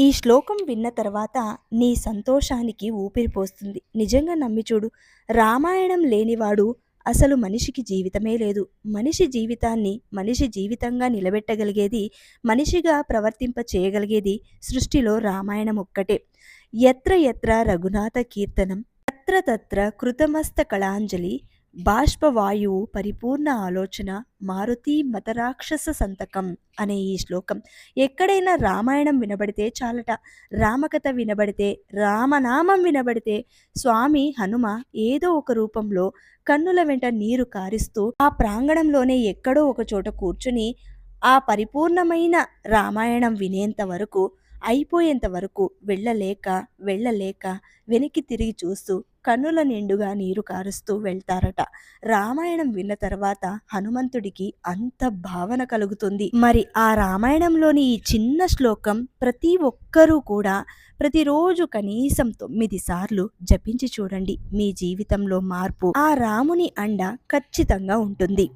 ఈ శ్లోకం విన్న తర్వాత నీ సంతోషానికి ఊపిరిపోస్తుంది నిజంగా నమ్మి చూడు రామాయణం లేనివాడు అసలు మనిషికి జీవితమే లేదు. మనిషి జీవితాన్ని మనిషి జీవితంగా నిలబెట్టగలిగేది మనిషిగా ప్రవర్తింప చేయగలిగేది సృష్టిలో రామాయణం ఒక్కటే. ఎత్ర ఎత్ర రఘునాథ కీర్తనం తత్ర తత్ర కృతమస్త కళాంజలి బాష్పవాయువు పరిపూర్ణ ఆలోచన మారుతి మతరాక్షస సంతకం అనే ఈ శ్లోకం. ఎక్కడైనా రామాయణం వినబడితే చాలట. రామకథ వినబడితే రామనామం వినబడితే స్వామి హనుమ ఏదో ఒక రూపంలో కన్నుల వెంట నీరు కారిస్తూ ఆ ప్రాంగణంలోనే ఎక్కడో ఒక చోట కూర్చుని ఆ పరిపూర్ణమైన రామాయణం వినేంత వరకు అయిపోయేంత వరకు వెళ్ళలేక వెళ్ళలేక వెనక్కి తిరిగి చూస్తూ కన్నుల నిండుగా నీరు కారుస్తూ వెళ్తారట. రామాయణం విన్న తర్వాత హనుమంతుడికి అంత భావన కలుగుతుంది. మరి ఆ రామాయణంలోని ఈ చిన్న శ్లోకం ప్రతి ఒక్కరూ కూడా ప్రతిరోజు కనీసం తొమ్మిది సార్లు జపించి చూడండి. మీ జీవితంలో మార్పు ఆ రాముని అండ ఖచ్చితంగా ఉంటుంది.